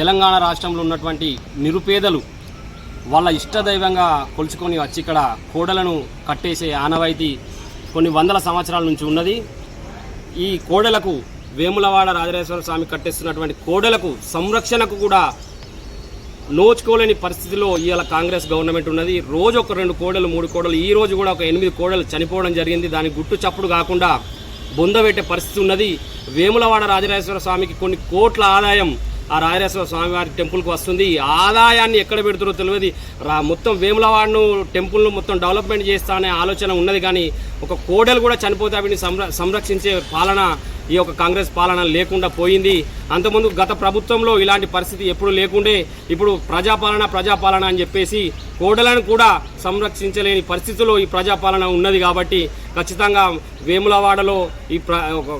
తెలంగాణ రాష్ట్రంలో ఉన్నటువంటి నిరుపేదలు వాళ్ళ ఇష్టదైవంగా కొలుచుకొని వచ్చి ఇక్కడ కోడలను కట్టేసే ఆనవాయితీ కొన్ని వందల సంవత్సరాల నుంచి ఉన్నది. ఈ కోడలకు వేములవాడ రాజరాజేశ్వర స్వామి కట్టేస్తున్నటువంటి కోడలకు సంరక్షణకు కూడా నోచుకోలేని పరిస్థితిలో ఇవాళ కాంగ్రెస్ గవర్నమెంట్ ఉన్నది. రోజు ఒక రెండు కోడలు మూడు కోడలు ఈ రోజు కూడా ఒక ఎనిమిది కోడలు చనిపోవడం జరిగింది. దాని గుట్టు చప్పుడు కాకుండా బొందబెట్టే పరిస్థితి ఉన్నది. వేములవాడ రాజరాజేశ్వర స్వామికి కొన్ని కోట్ల ఆదాయం ఆ రాజరాజేశ్వర స్వామి వారి టెంపుల్కి వస్తుంది. ఈ ఆదాయాన్ని ఎక్కడ పెడుతారో తెలియదు. రా మొత్తం వేములవాడను టెంపుల్ను మొత్తం డెవలప్మెంట్ చేస్తా అనే ఆలోచన ఉన్నది కానీ ఒక కోడలు కూడా చనిపోతే వీటిని సంరక్షించే పాలన ఈ యొక్క కాంగ్రెస్ పాలన లేకుండా పోయింది. అంతకుముందు గత ప్రభుత్వంలో ఇలాంటి పరిస్థితి ఎప్పుడు లేకుండే ఇప్పుడు ప్రజాపాలన ప్రజాపాలన అని చెప్పేసి కోడలను కూడా సంరక్షించలేని పరిస్థితిలో ఈ ప్రజాపాలన ఉన్నది కాబట్టి ఖచ్చితంగా వేములవాడలో ఈ ప్ర ఒక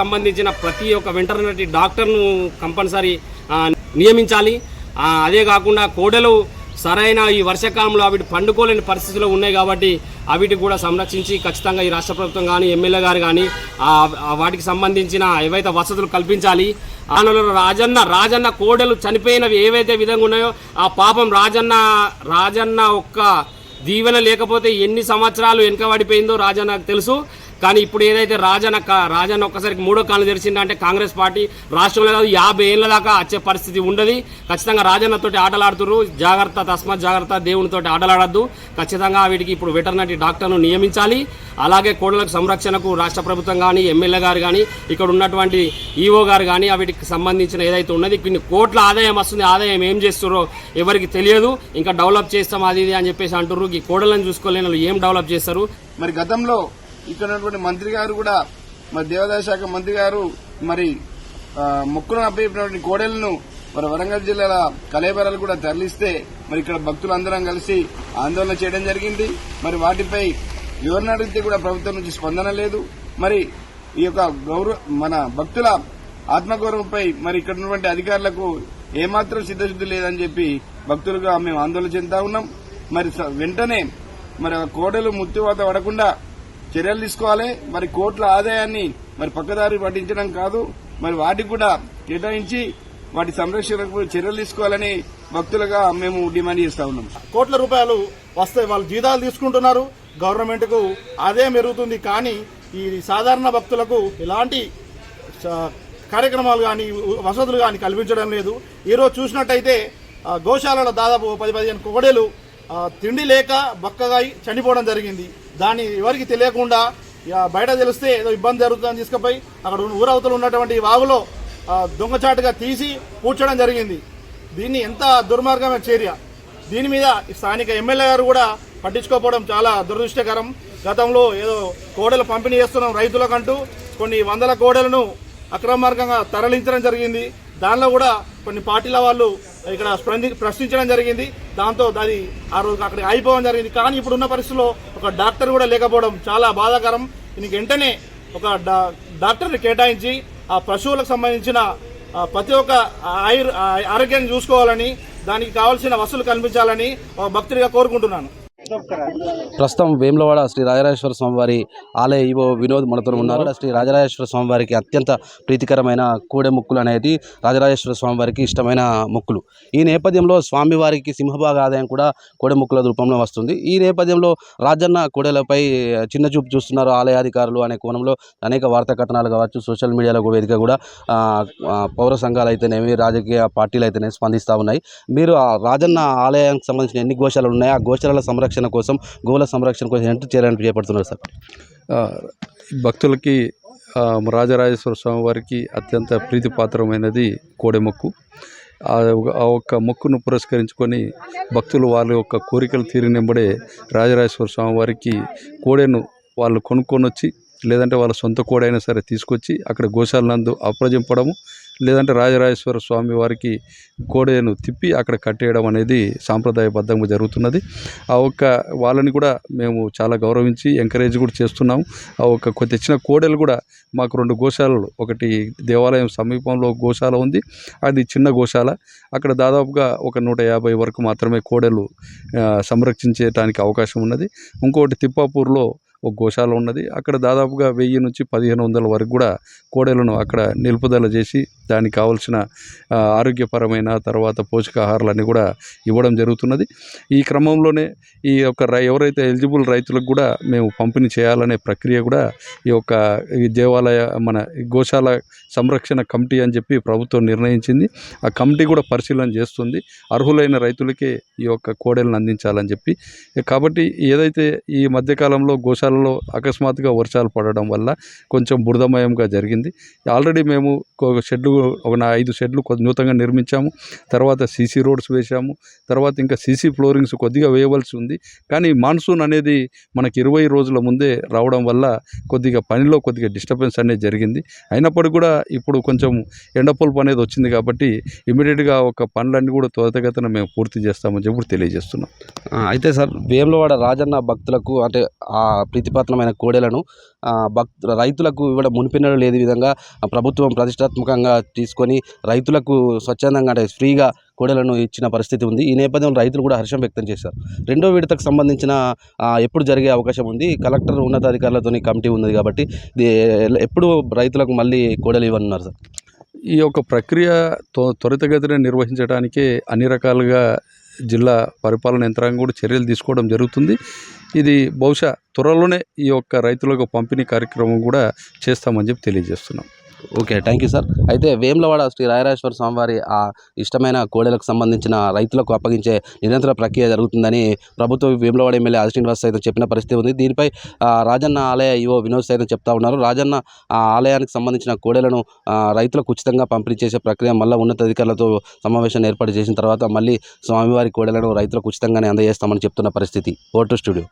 సంబంధించిన ప్రతి ఒక్క వెంటనే డాక్టర్ను కంపల్సరీ నియమించాలి. అదే కాకుండా కోడెలు సరైన ఈ వర్షాకాలంలో అవి పండుకోలేని పరిస్థితుల్లో ఉన్నాయి కాబట్టి అవిటి కూడా సంరక్షించి ఖచ్చితంగా ఈ రాష్ట్ర ప్రభుత్వం కానీ ఎమ్మెల్యే గారు కానీ వాటికి సంబంధించిన ఏవైతే వసతులు కల్పించాలి ఆనలో రాజన్న రాజన్న కోడలు చనిపోయినవి ఏవైతే విధంగా ఉన్నాయో ఆ పాపం రాజన్న రాజన్న ఒక్క దీవెన లేకపోతే ఎన్ని సంవత్సరాలు వెనుకబడిపోయిందో రాజన్నకు తెలుసు. కానీ ఇప్పుడు ఏదైతే రాజన్న రాజన్న ఒక్కసారికి మూడో కాళ్ళు తెరిచిందంటే కాంగ్రెస్ పార్టీ రాష్ట్రంలో కాదు యాభై ఏళ్ళ దాకా వచ్చే పరిస్థితి ఉండదు. ఖచ్చితంగా రాజన్నతోటి ఆటలాడుతున్నారు జాగ్రత్త తస్మాత్ జాగ్రత్త దేవునితోటి ఆటలాడద్దు. ఖచ్చితంగా వీటికి ఇప్పుడు వెటర్నరీ డాక్టర్ను నియమించాలి. అలాగే కోడలకు సంరక్షణకు రాష్ట్ర ప్రభుత్వం కానీ ఎమ్మెల్యే గారు కానీ ఇక్కడ ఉన్నటువంటి ఈఓ గారు కానీ వీటికి సంబంధించిన ఏదైతే ఉన్నది కొన్ని కోట్ల ఆదాయం వస్తుంది. ఆదాయం ఏం చేస్తారో ఎవరికి తెలియదు. ఇంకా డెవలప్ చేస్తాం అది ఇది అని చెప్పేసి అంటారు ఈ కోడలను చూసుకోలేని వాళ్ళు ఏం డెవలప్ చేస్తారు? మరి గతంలో ఇక్కడ ఉన్నటువంటి మంత్రి గారు కూడా మరి దేవాదాయ శాఖ మంత్రి గారు మరి మొక్కును మొక్కులను అప్పయినటువంటి కోడెలను మరి వరంగల్ జిల్లాల కలేబరాలు కూడా తరలిస్తే మరి ఇక్కడ భక్తులందరం కలిసి ఆందోళన చేయడం జరిగింది. మరి వాటిపై వివరణ అడిగితే కూడా ప్రభుత్వం నుంచి స్పందన లేదు. మరి ఈ యొక్క గౌరవ మన భక్తుల ఆత్మగౌరవంపై మరి ఇక్కడ ఉన్నటువంటి అధికారులకు ఏమాత్రం సిద్ధశుద్ధి లేదని చెప్పి భక్తులుగా మేము ఆందోళన చెందుతా ఉన్నాం. మరి స- వెంటనే మరి కోడలు ముత్తువాత పడకుండా చర్యలు తీసుకోవాలి. మరి కోట్ల ఆదాయాన్ని మరి పక్కదారి పట్టించడం కాదు. మరి వాటికి కూడా కేటాయించి వాటి సంరక్షణకు చర్యలు తీసుకోవాలని భక్తులుగా మేము డిమాండ్ చేస్తా ఉన్నాం. కోట్ల రూపాయలు వస్తాయి వాళ్ళు జీతాలు తీసుకుంటున్నారు. గవర్నమెంట్కు ఆదాయం పెరుగుతుంది కానీ ఈ సాధారణ భక్తులకు ఎలాంటి చ- కార్యక్రమాలు కానీ వసతులు కానీ కల్పించడం లేదు. ఈరోజు చూసినట్టయితే గోశాలలో దాదాపు పది పదిహేను కోడేలు తిండి లేక బక్కగా అయి చనిపోవడం జరిగింది. దాన్ని ఎవరికి తెలియకుండా బయట తెలిస్తే ఏదో ఇబ్బంది జరుగుతుందని తీసుకుపోయి అక్కడ ఊరవతలు ఉన్నటువంటి వాగులో దొంగచాటుగా తీసి పూడ్చడం జరిగింది. దీన్ని ఎంత దుర్మార్గమైన చర్య. దీని మీద స్థానిక ఎమ్మెల్యే గారు కూడా పట్టించుకోకపోవడం చాలా దురదృష్టకరం. గతంలో ఏదో కోడలు పంపిణీ చేస్తున్నాం రైతులకంటూ కొన్ని వందల కోడలను అక్రమ మార్గంగా తరలించడం జరిగింది. దానిలో కూడా కొన్ని పార్టీల వాళ్ళు ఇక్కడ స్పంది- ప్రశ్నించడం జరిగింది. దాంతో అది ఆ రోజు అక్కడికి అయిపోవడం జరిగింది. కానీ ఇప్పుడు ఉన్న పరిస్థితుల్లో ఒక డాక్టర్ కూడా లేకపోవడం చాలా బాధాకరం. దీనికి వెంటనే ఒక డా- డాక్టర్ని కేటాయించి ఆ పశువులకు సంబంధించిన ప్రతి ఒక్క ఆయుర్ ఆరోగ్యాన్ని చూసుకోవాలని దానికి కావాల్సిన వసతులు కల్పించాలని ఒక భక్తుడిగా కోరుకుంటున్నాను. ప్రస్తుతం వేములవాడ శ్రీ రాజరాజేశ్వర స్వామివారి ఆలయ ఈవో వినోద్ మనతో ఉన్నారు. శ్రీ రాజరాజేశ్వర స్వామివారికి అత్యంత ప్రీతికరమైన కూడె ముక్కులు అనేది రాజరాజేశ్వర స్వామివారికి ఇష్టమైన ముక్కులు. ఈ నేపథ్యంలో స్వామివారికి సింహభాగ ఆదాయం కూడా కోడె ముక్కుల రూపంలో వస్తుంది. ఈ నేపథ్యంలో రాజన్న కోడెలపై చిన్న చూపు చూస్తున్నారు. ఆలయాధికారులు అనే కోణంలో అనేక వార్తా కథనాలు కావచ్చు సోషల్ మీడియాలో వేదిక కూడా పౌర సంఘాలు అయితేనేమి రాజకీయ పార్టీలు అయితేనేమి స్పందిస్తూ ఉన్నాయి. మీరు ఆ రాజన్న ఆలయానికి సంబంధించిన ఎన్ని గోశాలు ఉన్నాయి? ఆ గోశాల సంరక్షణ కోసం గోవుల సంరక్షణ కోసం ఎంత చేయాలని చేపడుతున్నారు సార్? భక్తులకి రాజరాజేశ్వర స్వామి వారికి అత్యంత ప్రీతిపాత్రమైనది కోడెమొక్కు ఆ ఆ ఒక్క మొక్కును పురస్కరించుకొని భక్తులు వాళ్ళ యొక్క కోరికలు తీరినప్పుడే రాజరాజేశ్వర స్వామి వారికి కోడెను వాళ్ళు కొనుక్కొని వచ్చి లేదంటే వాళ్ళ సొంత కోడైనా సరే తీసుకొచ్చి అక్కడ గోశాల నందు అప్రజింపడము లేదంటే రాజరాజేశ్వర స్వామి వారికి కోడెను తిప్పి అక్కడ కట్టేయడం అనేది సాంప్రదాయబద్ధంగా జరుగుతున్నది. ఆ ఒక్క వాళ్ళని కూడా మేము చాలా గౌరవించి ఎంకరేజ్ కూడా చేస్తున్నాము. ఆ ఒక్క కొద్ది తెచ్చిన కోడెలు కూడా మాకు రెండు గోశాలలు ఒకటి దేవాలయం సమీపంలో గోశాల ఉంది అది చిన్న గోశాల. అక్కడ దాదాపుగా ఒక నూట యాభై వరకు మాత్రమే కోడెలు సంరక్షించేటానికి అవకాశం ఉన్నది. ఇంకోటి తిప్పాపూర్లో ఒక గోశాల ఉన్నది. అక్కడ దాదాపుగా వెయ్యి నుంచి పదిహేను వందల వరకు కూడా కోడెలను అక్కడ నిలుపుదల చేసి దానికి కావలసిన ఆరోగ్యపరమైన తర్వాత పోషకాహారాలన్నీ కూడా ఇవ్వడం జరుగుతున్నది. ఈ క్రమంలోనే ఈ యొక్క రై ఎవరైతే ఎలిజిబుల్ రైతులకు కూడా మేము పంపిణీ చేయాలనే ప్రక్రియ కూడా ఈ యొక్క ఈ దేవాలయ మన గోశాల సంరక్షణ కమిటీ అని చెప్పి ప్రభుత్వం నిర్ణయించింది. ఆ కమిటీ కూడా పరిశీలన చేస్తుంది. అర్హులైన రైతులకే ఈ యొక్క కోడెలను అందించాలని చెప్పి. కాబట్టి ఏదైతే ఈ మధ్యకాలంలో గోశాల గోశాలలో అకస్మాత్తుగా వర్షాలు పడడం వల్ల కొంచెం బురదమయంగా జరిగింది. ఆల్రెడీ మేము షెడ్లు ఒక ఐదు షెడ్లు కొద్ది నూతనంగా నిర్మించాము. తర్వాత సీసీ రోడ్స్ వేశాము. తర్వాత ఇంకా సీసీ ఫ్లోరింగ్స్ కొద్దిగా వేయవలసి ఉంది. కానీ మాన్సూన్ అనేది మనకి ఇరవై రోజుల ముందే రావడం వల్ల కొద్దిగా పనిలో కొద్దిగా డిస్టర్బెన్స్ అనేది జరిగింది. అయినప్పటికీ కూడా ఇప్పుడు కొంచెం ఎండపొల్పు అనేది వచ్చింది కాబట్టి ఇమీడియట్గా ఒక పనులన్నీ కూడా త్వరితగతిన మేము పూర్తి చేస్తామని చెప్పి తెలియజేస్తున్నాం. అయితే సార్ వేములవాడ రాజన్న భక్తులకు అంటే ఆ ప్రీతిపాత్రమైన కోడెలను భక్ రైతులకు ఇవ్వడం మునిపిన్నడు లేని విధంగా ప్రభుత్వం ప్రతిష్టాత్మకంగా తీసుకొని రైతులకు స్వచ్ఛందంగా అంటే ఫ్రీగా కోడెలను ఇచ్చిన పరిస్థితి ఉంది. ఈ నేపథ్యంలో రైతులు కూడా హర్షం వ్యక్తం చేశారు. రెండో విడతకు సంబంధించిన ఎప్పుడు జరిగే అవకాశం ఉంది. కలెక్టర్ ఉన్నతాధికారులతో కమిటీ ఉంది కాబట్టి ఎప్పుడు రైతులకు మళ్ళీ కోడలు ఇవ్వనున్నారు సార్? ఈ యొక్క ప్రక్రియ త్వ- త్వరితగతిన నిర్వహించడానికే అన్ని రకాలుగా జిల్లా పరిపాలన యంత్రాంగం కూడా చర్యలు తీసుకోవడం జరుగుతుంది. ఇది బహుశా త్వరలోనే ఈ యొక్క రైతులకు పంపిణీ కార్యక్రమం కూడా చేస్తామని చెప్పి తెలియజేస్తున్నాం. ఓకే థ్యాంక్ యూ సార్ అయితే వేములవాడ శ్రీ రాయరాజేశ్వర స్వామివారి ఆ ఇష్టమైన కోడెలకు సంబంధించిన రైతులకు అప్పగించే నిరంతర ప్రక్రియ జరుగుతుందని ప్రభుత్వ వేములవాడ ఎమ్మెల్యే ఆది శ్రీనివాస్ సైతం చెప్పిన పరిస్థితి ఉంది. దీనిపై రాజన్న ఆలయ ఈవో వినోద్ సైతం చెప్తా ఉన్నారు. రాజన్న ఆ ఆలయానికి సంబంధించిన కోడెలను రైతులకు ఉచితంగా పంపిణీ చేసే ప్రక్రియ మళ్ళీ ఉన్నతాధికారులతో సమావేశాన్ని ఏర్పాటు చేసిన తర్వాత మళ్ళీ స్వామివారి కోడెలను రైతులకు ఉచితంగానే అందజేస్తామని చెప్తున్న పరిస్థితి. Vote studio.